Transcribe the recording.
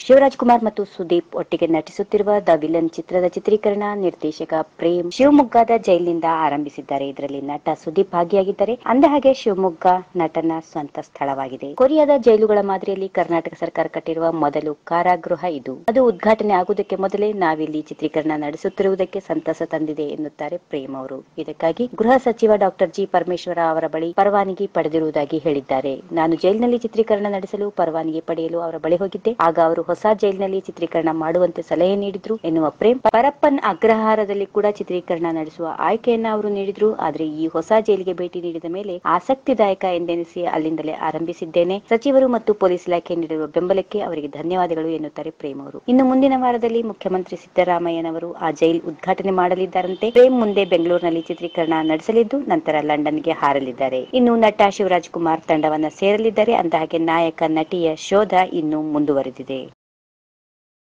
ಶಿವರಾಜ್ ಕುಮಾರ್ ಮತ್ತು ಸುದೀಪ್ ಒಟ್ಟಿಗೆ ನಟಿಸುತ್ತಿರುವ the villain ಚಿತ್ರದ ಚಿತ್ರೀಕರಣ ನಿರ್ದೇಶಕ ಪ್ರೇಮ್ ಶಿವಮೊಗ್ಗದ ಜೈಲಿನಿಂದ ಆರಂಭಿಸಿದ್ದಾರೆ. ಇದರಲ್ಲಿ ನಟ ಸುದೀಪ್ ಭಾಗಿಯಾಗಿದ್ದಾರೆ. ಅಂದಹಾಗೆ, ಶಿವಮೊಗ್ಗ ನಟನ ಸ್ವಂತ ಸ್ಥಳವಾಗಿದೆ. ಕೊರಿಯಾದ ಜೈಲುಗಳ ಮಾದರಿಯಲ್ಲಿ ಕರ್ನಾಟಕ ಸರ್ಕಾರ ಕಟ್ಟಿರುವ ಮೊದಲು ಕಾರಾಗೃಹ ಇದು. ಅದು ಉದ್ಘಾಟನೆ ಆಗುವುದಕ್ಕೆ ಮೊದಲೇ ನಾವಿಲ್ಲಿ ಚಿತ್ರೀಕರಣ ನಡೆಸುತ್ತಿರುವುದಕ್ಕೆ ಸಂತಸ ತಂದಿದೆ ಎನ್ನುತ್ತಾರೆ ಪ್ರೇಮ್ ಅವರು. ಇದಕ್ಕಾಗಿ ಗೃಹ ಸಚಿವ ಡಾಕ್ಟರ್ ಜಿ ಪರಮೇಶ್ವರ ಅವರ ಬಳಿ ಪರವಾನಗಿ ಪಡೆದಿರುವುದಾಗಿ ಹೇಳಿದ್ದಾರೆ. ನಾನು ಜೈಲಿನಲ್ಲಿ ಚಿತ್ರೀಕರಣ ನಡೆಸಲು ಪರವಾನಗಿ ಪಡೆಯಲು ಅವರ ಬಳಿ ಹೋಗಿದ್ದೆ. ಆಗ ಅವರು ಹೊಸ ಜೈಲಿನಲ್ಲಿ ಚಿತ್ರೀಕರಣ ಮಾಡುವಂತೆ ಸಲಹೆ ನೀಡಿದ್ರು ಎನ್ನುವ ಪ್ರೇಮ್. ಪರಪ್ಪನ್ ಅಗ್ರಹಾರದಲ್ಲಿ ಕೂಡ ಚಿತ್ರೀಕರಣ ನಡೆಸುವ ಆಯ್ಕೆಯನ್ನ ಅವರು ನೀಡಿದ್ರು. ಆದ್ರೆ ಈ ಹೊಸ ಜೈಲಿಗೆ ಭೇಟಿ ನೀಡಿದ ಮೇಲೆ ಆಸಕ್ತಿದಾಯಕ ಎಂದೆನಿಸಿ ಅಲ್ಲಿಂದಲೇ ಆರಂಭಿಸಿದ್ದೇನೆ. ಸಚಿವರು ಮತ್ತು ಪೊಲೀಸ್ ಇಲಾಖೆ ನೀಡಿರುವ ಬೆಂಬಲಕ್ಕೆ ಅವರಿಗೆ ಧನ್ಯವಾದಗಳು ಎನ್ನುತ್ತಾರೆ ಪ್ರೇಮ್ ಅವರು. ಇನ್ನು ಮುಂದಿನ ವಾರದಲ್ಲಿ ಮುಖ್ಯಮಂತ್ರಿ ಸಿದ್ದರಾಮಯ್ಯನವರು ಆ ಜೈಲ್ ಉದ್ಘಾಟನೆ ಮಾಡಲಿದ್ದಾರಂತೆ. ಪ್ರೇಮ್ ಮುಂದೆ ಬೆಂಗಳೂರಿನಲ್ಲಿ ಚಿತ್ರೀಕರಣ ನಡೆಸಲಿದ್ದು ನಂತರ ಲಂಡನ್ಗೆ ಹಾರಲಿದ್ದಾರೆ. ಇನ್ನು ನಟ ಶಿವರಾಜ್ ಕುಮಾರ್ ತಂಡವನ್ನ ಸೇರಲಿದ್ದಾರೆ. ಅಂದಹಾಗೆ ನಾಯಕ ನಟಿಯ ಶೋಧ ಇನ್ನು ಮುಂದುವರೆದಿದೆ.